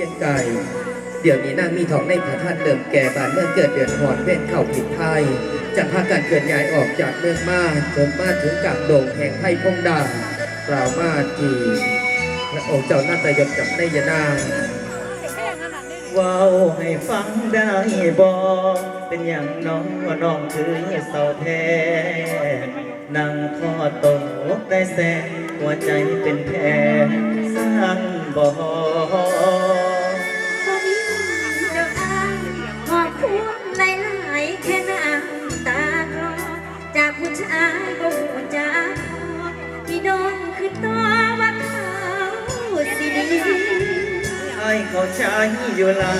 พียงกาย เดี๋ยวนี้นางมีทองในพระธาตุเดิมแก่บานเมื่อเกิดเดือนหอนเว้นเข้าผิดไทยจะพาการเคลื่อนย้ายออกจากเมืองมาจนมาถึงกับโด่งแห่งไพ่พงดาวกล่าวมาที่พระองค์เจ้านาตยศกับนายนางว้าให้ฟังได้บ่เป็นอย่างน้องว่าน้องคือเสาแท้นั่งคอตกได้แสนหัวใจเป็นแผลสั่นบ่ เขาใจอยู่ลา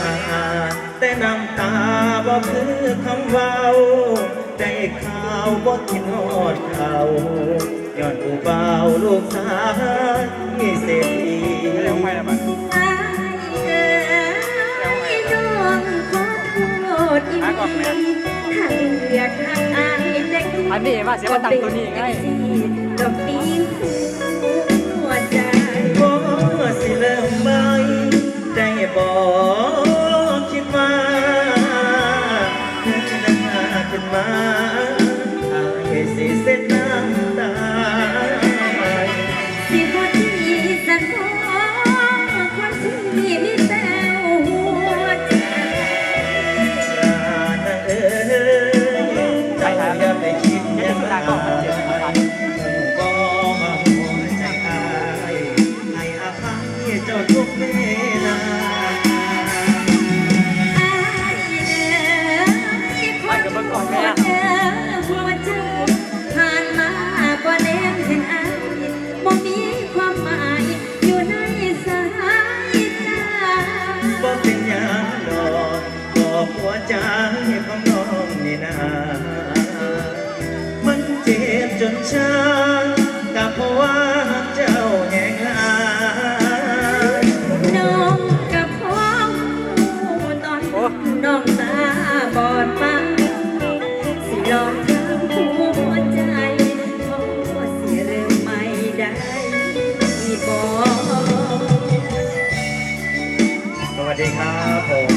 แต่น้ำตาบ่คือคำเว้าได้ข่าวบ่คิดฮอดเขาย้อนผู้เบาวลูกสาวมีเศรษฐีอายเอ๋ยน้องขอโทษอีกถ้าเลือกทางอายแต่อันนี้ว่าเสียว่าตังตัวนี้ไงดอกดี จ้าทุกเวลาผ่านมาบ่แนมเห็นอายบ่มีความหมายอยู่ในสายตาบอกเป็นหยังดอกบอกหัวใจของน้องนี่นา มันเจ็บจนช้า ดีครับผม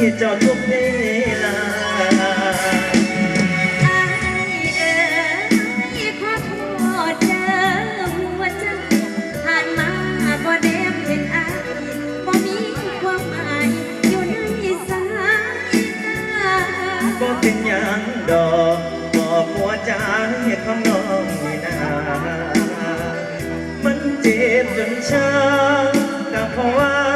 หัวใจผ่านมาบ่แนมเห็นอายบ่มีความหมายอยู่ในสายตาบ่เป็นยังดอกบอกหัวใจของน้องนี่นามันเจ็บจนช้าก็เพราะว่า